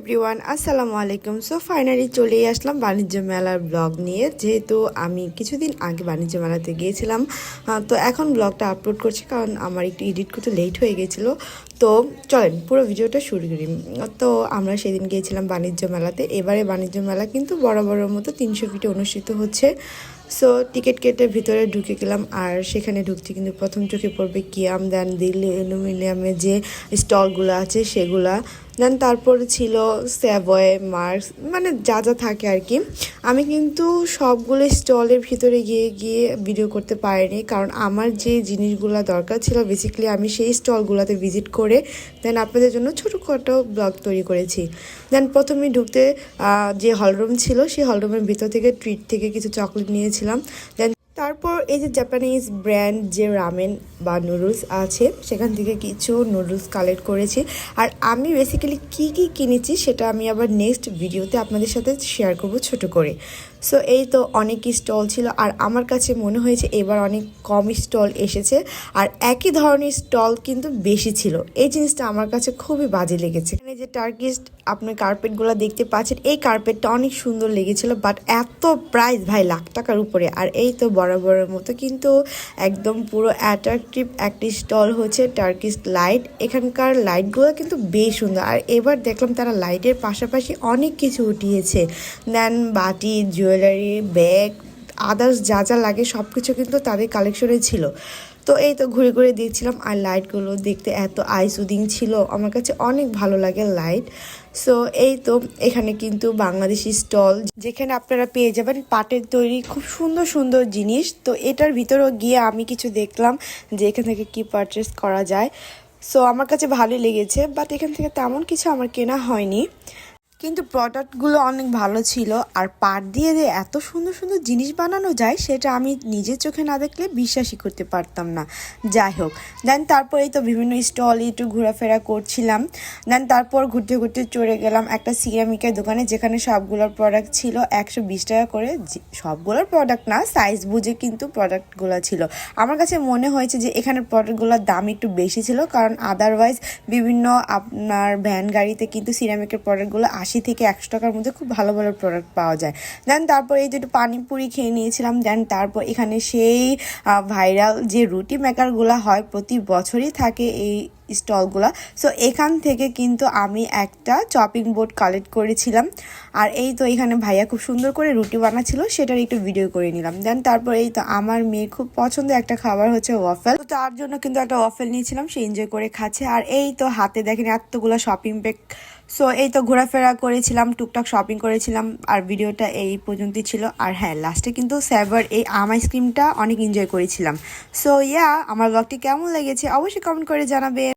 Everyone, আসসালামু আলাইকুম। So finally চলেই আসলাম বাণিজ্য মেলার ব্লগ নিয়ে। যেহেতু আমি কিছুদিন আগে বাণিজ্য মেলাতে গিয়েছিলাম তো এখন ব্লগটা আপলোড করছি কারণ আমার একটু এডিট করতে লেট হয়ে গেছিল। তো চলেন, পুরো ভিডিওটা শুরু করি। তো আমরা সেদিন গিয়েছিলাম বাণিজ্য মেলাতে। এবারে বাণিজ্য মেলা কিন্তু বড় মতো তিনশো ফিটে অনুষ্ঠিত হচ্ছে। সো টিকিট কেটে ভিতরে ঢুকে গেলাম আর সেখানে ঢুকছি। কিন্তু প্রথম চোখে পড়বে কিয়াম, দেন দিল্লি অ্যালুমিনিয়ামের যে স্টলগুলো আছে সেগুলা। দেন তারপরে ছিল স্যাবয় মার্কস মানে যা যা থাকে আর কি। আমি কিন্তু সবগুলো স্টলের ভিতরে গিয়ে গিয়ে ভিডিও করতে পারিনি, কারণ আমার যে জিনিসগুলো দরকার ছিল বেসিক্যালি আমি সেই স্টলগুলোতে ভিজিট করে, দেন আপনাদের জন্য ছোটোখাটো ব্লগ তৈরি করেছি। দেন প্রথমে ঢুকতে যে হলরুম ছিল, সেই হলরুমের ভিতর থেকে ট্রিট থেকে কিছু চকলেট নিয়েছিলাম দেন তারপর এই যে জাপানিজ ব্র্যান্ড যে রামেন বা নুডলস আছে, সেখান থেকে কিছু নুডলস কালেক্ট করেছি। আর আমি বেসিক্যালি কি কি কিনেছি সেটা আমি আবার নেক্সট ভিডিওতে আপনাদের সাথে শেয়ার করব ছোট করে। সো এই তো অনেক স্টল ছিল। আর আমার কাছে মনে হয়েছে এবার অনেক কম স্টল এসেছে। আর একই ধরনের স্টল কিন্তু বেশি ছিল। এই জিনিসটা আমার কাছে খুবই বাজে লেগেছে। এখানে যে টার্কিশ আপনার কার্পেটগুলো দেখতে পাচ্ছেন, এই কার্পেটটা অনেক সুন্দর লেগেছিল বাট এত প্রাইস ভাই, লাখ টাকার উপরে। আর এই তো বরাবরের মতো। কিন্তু একদম পুরো অ্যাট্রাকটিভ একটি স্টল হচ্ছে টার্কিস লাইট এখানকার লাইটগুলো কিন্তু বেশ সুন্দর। আর এবার দেখলাম তারা লাইটের পাশাপাশি অনেক কিছু উঠিয়েছে। দেন বাটি জুয়েলারি ব্যাগ আদার্স যা যা লাগে সব কিছু কিন্তু তাদের কালেকশনে ছিল। তো এই তো ঘুরে ঘুরে দেখছিলাম আর লাইটগুলো দেখতে এত আই সুদিং ছিল। আমার কাছে অনেক ভালো লাগে লাইট সো এই তো এখানে কিন্তু বাংলাদেশি স্টল যেখানে আপনারা পেয়ে যাবেন পাটের তৈরি খুব সুন্দর সুন্দর জিনিস। তো এটার ভিতরেও গিয়ে আমি কিছু দেখলাম যে এখান থেকে কি পারচেস করা যায়। সো আমার কাছে ভালোই লেগেছে বাট এখান থেকে তেমন কিছু আমার কেনা হয়নি। কিন্তু প্রোডাক্টগুলো অনেক ভালো ছিল। আর পাট দিয়ে যে এত সুন্দর সুন্দর জিনিস বানানো যায়, সেটা আমি নিজের চোখে না দেখলে বিশ্বাসই করতে পারতাম না। যাই হোক দেন তারপরেই তো বিভিন্ন স্টল একটু ঘোরাফেরা করছিলাম। দেন তারপর ঘুরতে ঘুরতে চড়ে গেলাম একটা সিরামিকের দোকানে, যেখানে সবগুলোর প্রোডাক্ট ছিল একশো বিশ টাকা করে। সবগুলোর প্রোডাক্ট না সাইজ বুঝে কিন্তু প্রোডাক্টগুলো ছিল। আমার কাছে মনে হয়েছে যে এখানে প্রোডাক্টগুলোর দাম একটু বেশি ছিল, কারণ আদারওয়াইজ বিভিন্ন আপনার ভ্যান গাড়িতে কিন্তু সিরামিকের প্রোডাক্টগুলো আশি থেকে একশো টাকার মধ্যে খুব ভালো ভালো প্রোডাক্ট পাওয়া যায়। দেন তারপর এই দুটো পানিপুরি খেয়ে নিয়েছিলাম। দেন তারপর এখানে সেই ভাইরাল যে রুটি মেকারগুলো হয়, প্রতি বছরই থাকে এই স্টলগুলো। সো এখান থেকে কিন্তু আমি একটা চপিং বোর্ড কালেক্ট করেছিলাম। আর এই তো এখানে ভাইয়া খুব সুন্দর করে রুটি বানাচ্ছিল, সেটার একটু ভিডিও করে নিলাম। দেন তারপর এই তো আমার মেয়ে খুব পছন্দের একটা খাবার হচ্ছে ওয়াফেল তো তার জন্য কিন্তু একটা ওয়াফেল নিয়েছিলাম, সে এনজয় করে খাচ্ছে। আর এই তো হাতে দেখেন এতগুলো শপিং ব্যাগ সো এই তো ঘোরাফেরা করেছিলাম, টুকটাক শপিং করেছিলাম, আর ভিডিওটা এই পর্যন্তই ছিল। আর হ্যাঁ লাস্টে কিন্তু স্যাবার এই আম আইসক্রিমটা অনেক এনজয় করেছিলাম। সো ইয়া আমার ব্লগটি কেমন লেগেছে অবশ্যই কমেন্ট করে জানাবেন।